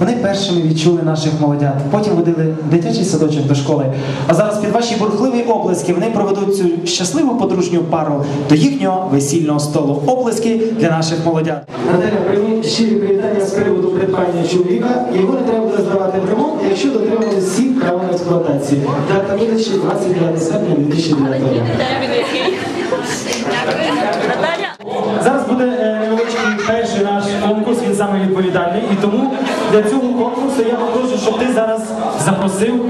Вони першими відчули наших молодят, потім водили дитячий садочок до школи. А зараз під ваші бурхливі оплески вони проведуть цю щасливу подружню пару до їхнього весільного столу. Оплески для наших молодят. Наталя, прийміть щирі привітання з приводу придбання чоловіка. Його не треба буде здавати в ремонт, якщо дотримали всіх прав на експлуатацію. Дата видачі 29 серпня 2009 року. Зараз буде е, невеличкий перший наш конкурс, він саме відповідальний. І тому для цього конкурсу я попрошу, щоб ти зараз запросив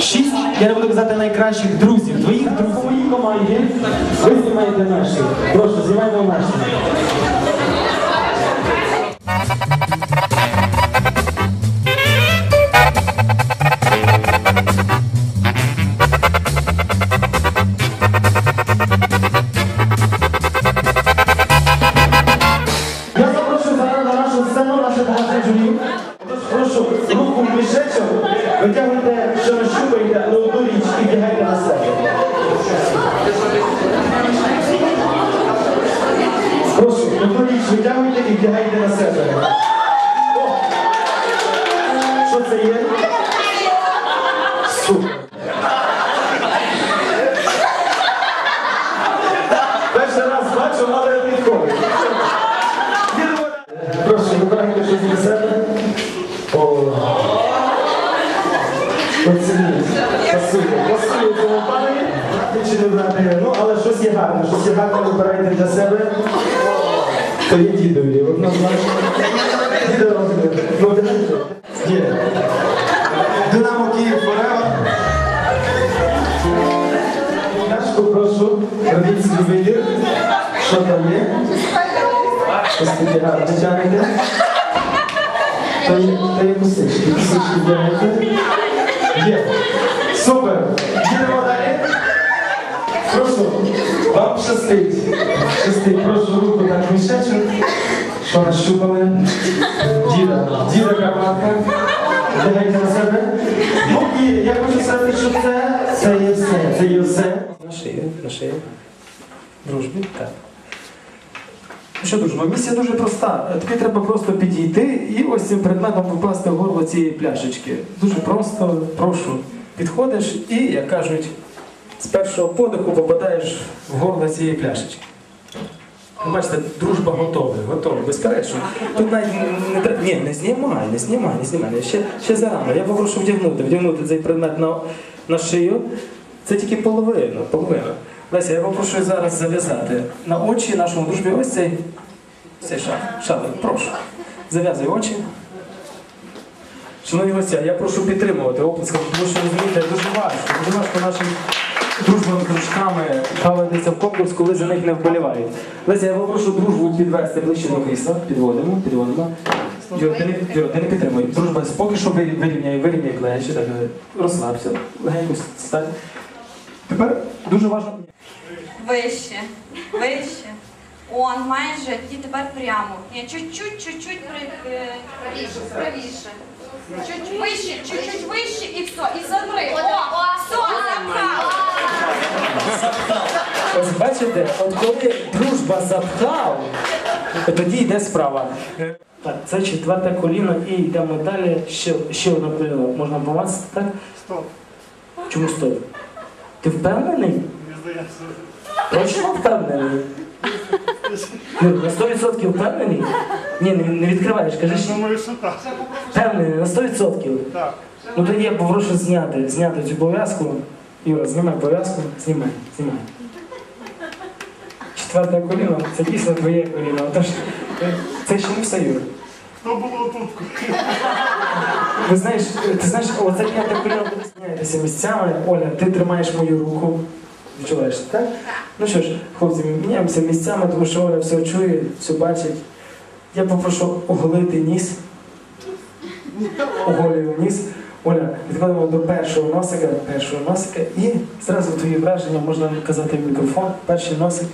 шість, я не буду казати найкращих друзів, твоїх друзів. Моїй команді ви знімаєте наші. Прошу, знімайте наші. Витягуйте на себе. Що це є? Супер. Перший раз бачу, але підходить. Прошу, вибирайте щось для себе. О. Оцініть. Пасує. Пасує цьому брати? Ну, але щось є гарне. Щось є гарне вибирайте для себе. То є дідові. Однозначно. Дідові. Ну, дивіться. Є. Динамо Київ Форева. Яшку, прошу. Робіть свій вибір. Там є? Такі гарні тягнете. Та є, та є тягнете. Є. Супер. Їдемо далі. Прошу. Вам щастить. Щастить. Прошу руку так мішечок. Що нащупали? Діда. Діда Карпатка. Вдягайте на себе. Ну і я хочу сказати, що це, це є все. Це є все. На шию, на шию. Дружбі, так. Ну Що дружба, місія дуже проста. Тобі треба просто підійти і ось цим предметом покласти в горло цієї пляшечки. Дуже просто, прошу. Підходиш і, як кажуть, з першого подиху попадаєш в горло цієї пляшечки. Ви бачите, дружба готова, готова, безперечно. Тут навіть не треба. Ні, не знімай, не знімай, не знімай. Ще, ще зарано. Я попрошу вдягнути, вдягнути цей предмет на, на шию. Це тільки половина, половина. Леся, я попрошу зараз зав'язати на очі нашому дружбі ось цей, цей шар. Шалик, прошу. Зав'язуй очі. Шановні гостя, я прошу підтримувати оплесками, тому що розумієте, дуже важко. Дуже важко нашим дружбам дружками проводиться в конкурс, коли за них не вболівають. Леся, я попрошу дружбу підвести ближче до крісла. Підводимо, підводимо. Юра, ти не, не підтримуй. Дружба, поки що вирі- вирівняй, вирівняй плечі, так, е, розслабся, легенько стань. Тепер дуже важливо. Вище, вище. Он майже і тепер прямо. Ні, чуть-чуть, чуть-чуть при, е, правіше, правіше. Чуть вище, чуть-чуть вище і все. І замри. О, все, запхав. Ось бачите, от коли дружба запхав, тоді йде справа. Так, це четверте коліно і йдемо далі. Ще, ще одне коліно. Можна помацати, так? Стоп. Чому стоїть? Ти впевнений? Мені здається. Точно впевнений? Ну, на 100% впевнений? Ні, не, не відкриваєш, кажи ще Думаю, що так. впевнений на 100%. Так. Ну тоді я попрошу зняти, зняти цю пов'язку. Юра, знімай пов'язку, знімай, знімай. Четверте коліно, це дійсно твоє коліно. Отож, це ще не все, Юра. То було тут. Ви знаєш, ти знаєш, оце п'яте коліно буде змінятися місцями. Оля, ти тримаєш мою руку. Відчуваєш, так? Ну що ж, хлопці, міняємося місцями, тому що Оля все чує, все бачить. Я попрошу оголити ніс. Оголюю ніс. Оля, відходимо до першого носика, першого носика і зразу твої враження можна казати в мікрофон. Перший носик.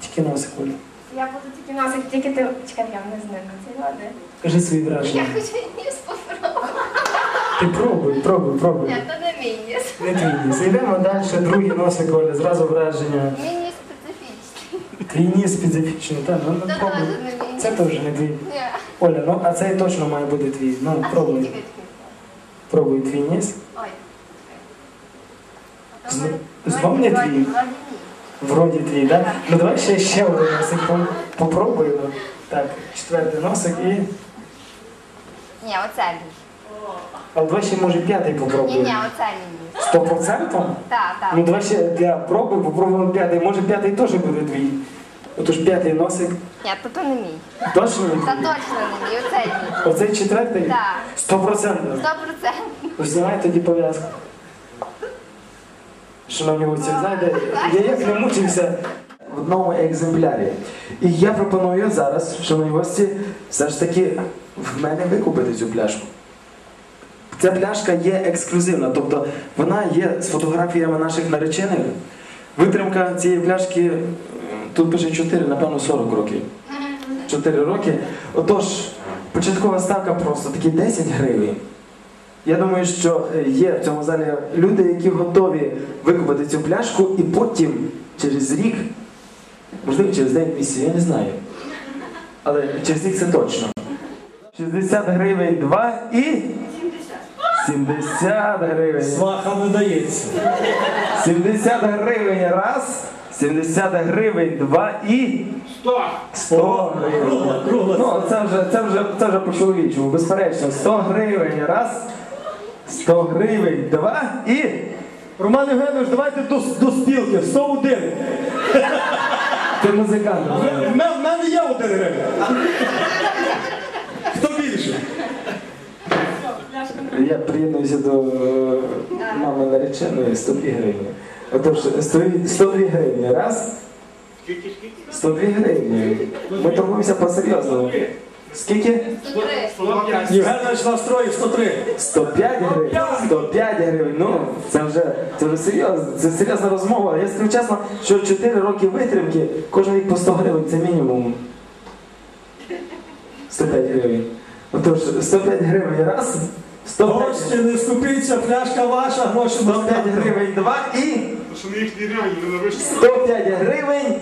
Тільки носик, Оля. Я буду тільки носик, тільки ти. Чекай, я не знаю, це ладно. Кажи свої враження. Я хочу ніс попробувати. Ти пробуй, пробуй, пробуй. Не. Твій ніс. Йдемо далі, другий носик, Оля, зразу враження. Мій ніс специфічний. Твій ніс специфічний, так, ну, ну Це пробуй. Це теж не твій. Оля, ну а цей точно має бути твій. Ну, пробуй. Пробуй твій ніс. Ой. Знов не твій? Вроді твій, так? Ну давай ще ще один носик попробуємо. Так, четвертий носик і. Ні, оце мій. А давай ще може п'ятий Ні, попробуємо. ні, оце мій. Сто процентом? Так, так. Ну давай ще для проби попробуємо п'ятий. Може п'ятий теж буде твій. Отож п'ятий носик. Ні, то то не мій. Точно не Та точно не мій, оце мій. Оцей четвертий? Так. Сто процентів. Сто процентів. Знімай тоді пов'язку. Шановні гості, знаєте, я як не мучився в одному екземплярі. І я пропоную зараз, шановні гості, все ж таки в мене викупити цю пляшку. Ця пляшка є ексклюзивна, тобто вона є з фотографіями наших наречених. Витримка цієї пляшки, тут пише 4, напевно, 40 років. 4 роки. Отож, початкова ставка просто такі 10 гривень. Я думаю, що е, є в цьому залі люди, які готові викупити цю пляшку і потім через рік, можливо, через 9 місяців, я не знаю. Але через рік це точно. 60 гривень 2 і 70 гривень. Сваха не дається. 70 гривень раз, 70 гривень два і 100 гривень. Кругла, кругла. Ну, це вже, це вже, це вже по-чоловічому, безперечно. 100 гривень раз, 100 гривень два і. Роман Євгенович, давайте до, до спілки. 101. Ти музикант. В мене- в мене є один гривень. Хто більше? Я приєднуюся до е, мами нареченої 102 гривні. Отож, 100 102 гривні раз. 102 гривні. Ми торгуємося по-серйозному. Скільки? Євгенович настроїв 103. 105 гривень, 105 гривень, ну це вже це вже серйозно, це серйозна розмова. Я скажу чесно, що 4 роки витримки, кожен рік по 100 гривень це мінімум. 105 гривень. Отож, 105 гривень раз, 105, Гості, не скупіться, пляшка ваша, гроші 105 гривень два і Що не їх реально не вийшло. 105 гривень.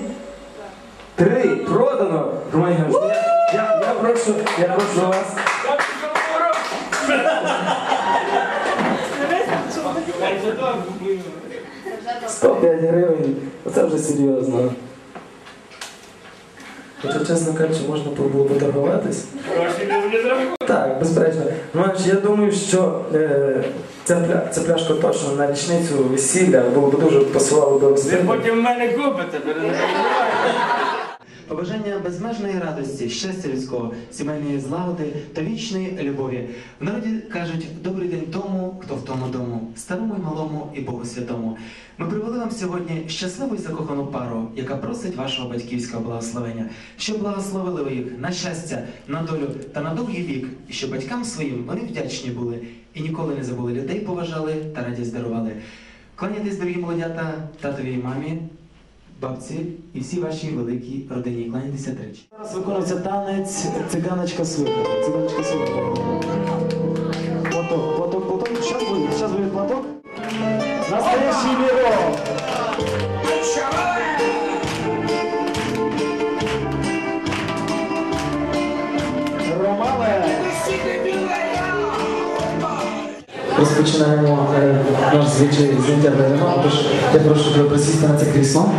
Три продано. Роман я, я, я прошу, я прошу вас. Сто п'ять гривень. Оце вже серйозно. Хоча, чесно кажучи, можна було поторгуватись. Так, безперечно. Ну, я думаю, що е, ця, пля, ця пляшка точно на річницю весілля було б дуже пасувало до Ви Потім в мене купите, перенабивайте. Побажання безмежної радості, щастя людського, сімейної злагоди та вічної любові. В народі кажуть добрий день тому, хто в тому дому, старому й малому і Богу святому. Ми привели вам сьогодні щасливу й закохану пару, яка просить вашого батьківського благословення, щоб благословили ви їх на щастя, на долю та на довгий вік, і щоб батькам своїм вони вдячні були і ніколи не забули людей, поважали та радість дарували. Кланяйтесь, дорогі молодята, татові і мамі, бабці і всі вашій великій родині. Кланяйтеся тричі. Зараз виконується танець циганочка свиха. Циганочка свиха. Платок, платок, платок. Сейчас будет, сейчас будет платок. Настоящий. Романе. Розпочинаємо е, наш звичай ВМА, тож я прошу тебе присісти на це крісло.